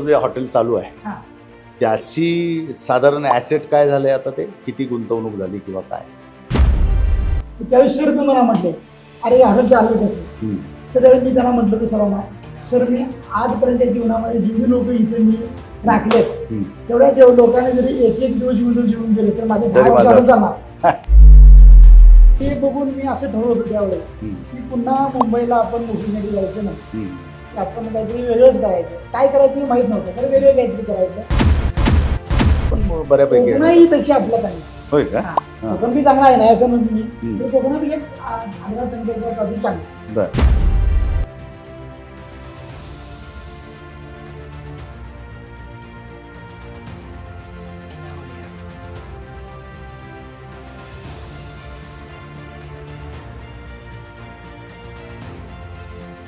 जे हॉटेल चालू आहे. त्याची साधारण ॲसेट काय झाले आता ते किती गुंतवणूक झाली किंवा काय त्यावेळी सर मी मला म्हटले अरे हॉटेल चालू कसं. तर त्यावेळी मी त्यांना म्हटलं की सर्वांना सर मी आजपर्यंत या जीवनामध्ये जेवढी लोक इथे मी हम्म. तेवढ्या जेव लोकांनी जरी एक एक दिवस जीवन जीवन गेले तर माझे जाणार ते बघून मी असं ठरवलं होतं त्यावेळेला हम्म. की पुन्हा मुंबईला आपण मोठीसाठी जायचं नाही आपण काहीतरी वेगळंच करायचं काय करायचं हे माहीत नव्हतं तर वेगळं काहीतरी करायचं पण बऱ्यापैकी आहे. आपलं काही होय का हा. हा. कोकण बी चांगला आहे ना असं म्हणतो मी हम्म. तर कोकणात एक आंध्रा चंद्रपूर बाजू चांगली बर